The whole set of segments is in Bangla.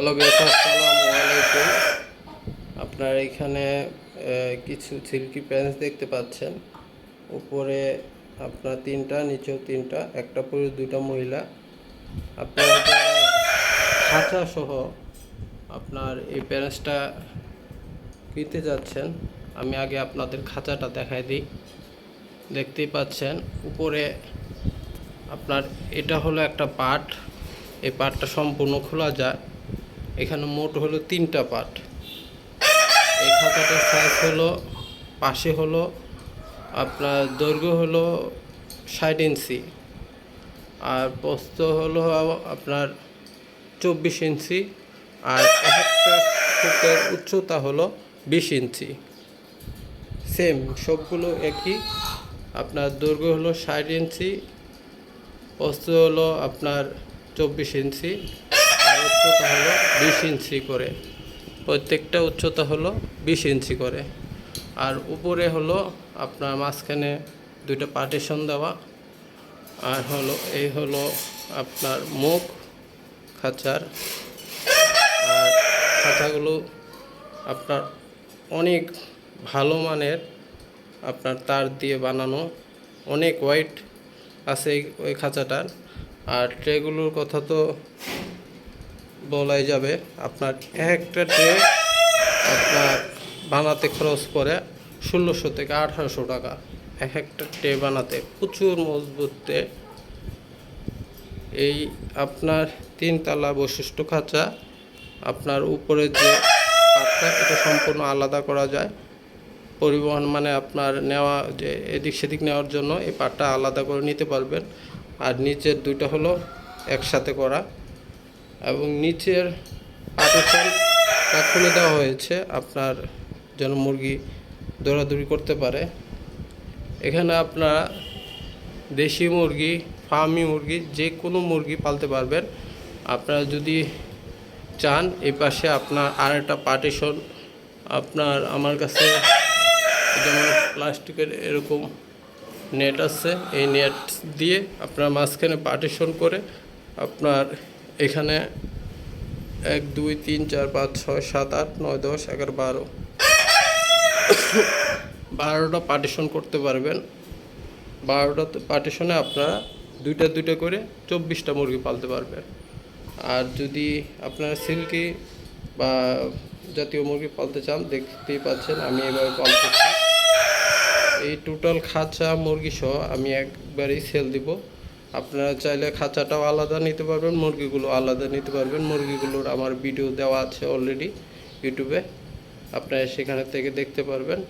হ্যালো বিয়াস আসসালামু আলাইকুম। আপনার এখানে কিছু সিল্কি প্যান্টস দেখতে পাচ্ছেন। উপরে আপনার তিনটা, নিচেও তিনটা, একটা পুরুষ, দুইটা মহিলা। আপনারা খাঁচা সহ আপনার এই প্যান্টসটা কিনতে যাচ্ছেন, আমি আগে আপনাদের খাঁচাটা দেখাই দিই। দেখতেই পাচ্ছেন, উপরে আপনার, এটা হলো একটা পার্ট এই পার্টটা সম্পূর্ণ খোলা যায়। এখানে মোট হলো তিনটা পার্ট। এই খাতাটার সাইজ হলো, পাশে হলো, আপনার দৈর্ঘ্য হলো ষাট ইঞ্চি। আর প্রস্থ হলো আপনার চব্বিশ ইঞ্চি। আর এক একটা ফুটের উচ্চতা হলো বিশ ইঞ্চি। সেম সবগুলো একই। আপনার দৈর্ঘ্য হলো ষাট ইঞ্চি, প্রস্থ হলো আপনার চব্বিশ ইঞ্চি। উচ্চতা হলো বিশ ইঞ্চি করে। প্রত্যেকটা উচ্চতা হলো বিশ ইঞ্চি করে। আর উপরে হলো আপনার মাঝখানে দুইটা পার্টিশন দেওয়া। আর হলো, এই হলো আপনার মুখ, খাঁচার। আর খাঁচাগুলো আপনার অনেক ভালো মানের আপনার তার দিয়ে বানানো। অনেক হোয়াইট আছে ওই খাঁচাটার। আর ট্রেগুলোর কথা তো বলাই যাবে, আপনার এক একটা ট্রে আপনার বানাতে খরচ পড়ে ষোলোশো থেকে আঠারোশো টাকা। এক একটা ট্রে বানাতে প্রচুর মজবুত ট্রে। এই আপনার তিনতলা বৈশিষ্ট্য খাঁচা, আপনার উপরে যে পাটটা এটা সম্পূর্ণ আলাদা করা যায়। পরিবহন মানে আপনার নেওয়া যে এদিক সেদিক নেওয়ার জন্য এই পাটটা আলাদা করে নিতে পারবেন। আর নিচের দুইটা হলো একসাথে করা। এবং নিচের খুলে দেওয়া হয়েছে। আপনার যেন মুরগি দৌড়াদৌড়ি করতে পারে। এখানে আপনারা দেশি মুরগি, ফার্মি মুরগি যে কোনো মুরগি পালতে পারবেন। আপনারা যদি চান, এই পাশে আপনার আর একটা পার্টিশন আপনার আমার কাছে যেমন প্লাস্টিকের এরকম নেট আছে, এই নেট দিয়ে আপনার মাঝখানে পার্টিশন করে আপনার এখানে এক, দুই, তিন, চার, পাঁচ, ছয়, সাত, আট, নয়, দশ, এগারো, বারো। বারোটা পার্টিশন করতে পারবেন। বারোটা পার্টিশনে আপনারা দুইটা দুইটা করে চব্বিশটা মুরগি পালতে পারবেন। আর যদি আপনারা সিল্কি বা জাতীয় মুরগি পালতে চান, দেখতেই পাচ্ছেন আমি এভাবে পালতেছি এই টোটাল খাঁচা মুরগি সহ আমি একবারেই সেল দিব। আপনারা চাইলে খাঁচাটাও আলাদা নিতে পারবেন, মুরগিগুলো আলাদা নিতে পারবেন। মুরগিগুলোর আমার ভিডিও দেওয়া আছে অলরেডি ইউটিউবে আপনারা সেখানে থেকে দেখতে পারবেন।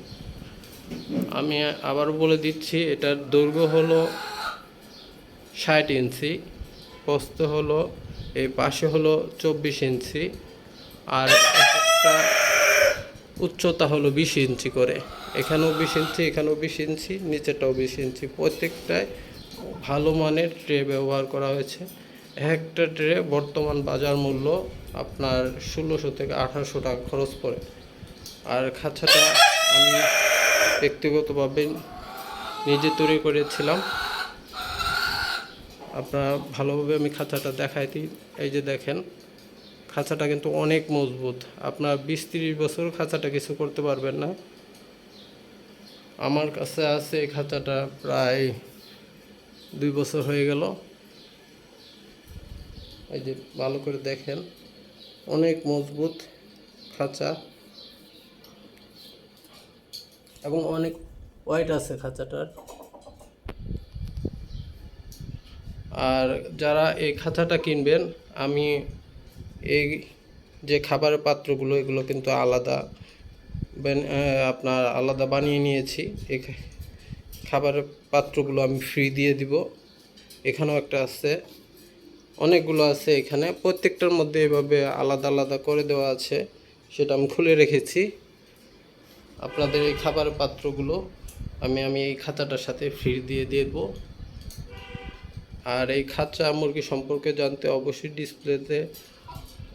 আমি আবার বলে দিচ্ছি, এটার দৈর্ঘ্য হলো ষাট ইঞ্চি, প্রস্থ হলো, এই পাশে হলো চব্বিশ ইঞ্চি, আর একটা উচ্চতা হলো বিশ ইঞ্চি করে। এখানেও বিশ ইঞ্চি, এখানেও বিশ ইঞ্চি নিচেটাও বিশ ইঞ্চি। প্রত্যেকটায় ভালো মানের ট্রে ব্যবহার করা হয়েছে। একটা ট্রে বর্তমান বাজার মূল্য আপনার ষোলোশো থেকে আঠারোশো টাকা খরচ পড়ে। আর খাঁচাটা আমি ব্যক্তিগতভাবে নিজে তৈরি করেছিলাম। আপনারা ভালোভাবে আমি খাঁচাটা দেখাই দিই। এই যে দেখেন, খাঁচাটা কিন্তু অনেক মজবুত। আপনার বিশ তিরিশ বছর খাঁচাটা কিছু করতে পারবেন না। আমার কাছে আছে এই খাঁচাটা প্রায় দুই বছর হয়ে গেল। এই যে ভালো করে দেখেন, অনেক মজবুত খাঁচা এবং অনেক ওয়াইট আছে খাঁচাটার। আর যারা এই খাঁচাটা কিনবেন, আমি এই যে খাবারের পাত্রগুলো, এগুলো কিন্তু আলাদা। আপনার আলাদা বানিয়ে নিয়েছি। খাবারের পাত্রগুলো আমি ফ্রি দিয়ে দিব। এখানেও একটা আছে। অনেকগুলো আছে এখানে। প্রত্যেকটার মধ্যে এভাবে আলাদা আলাদা করে দেওয়া আছে। সেটা আমি খুলে রেখেছি। আপনাদের এই খাবারের পাত্রগুলো আমি আমি এই খাঁচাটার সাথে ফ্রি দিয়ে দেব। আর এই খাঁচা মুরগি সম্পর্কে জানতে অবশ্যই ডিসপ্লেতে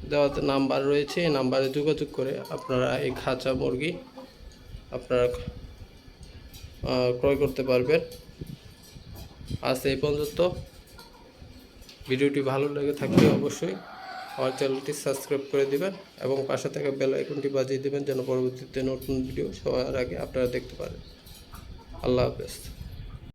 দেওয়াতে নাম্বার রয়েছে। এই নাম্বারে যোগাযোগ করে আপনারা এই খাঁচা মুরগি আপনারা ক্রয় করতে পারবেন। আজ এই পর্যন্ত। ভিডিওটি ভালো লেগে থাকলে অবশ্যই আমার চ্যানেলটি সাবস্ক্রাইব করে দিবেন এবং পাশে থাকা বেল আইকনটি বাজিয়ে দেবেন যেন পরবর্তীতে নতুন ভিডিও সবার আগে আপনারা দেখতে পারেন। আল্লাহ হাফেজ।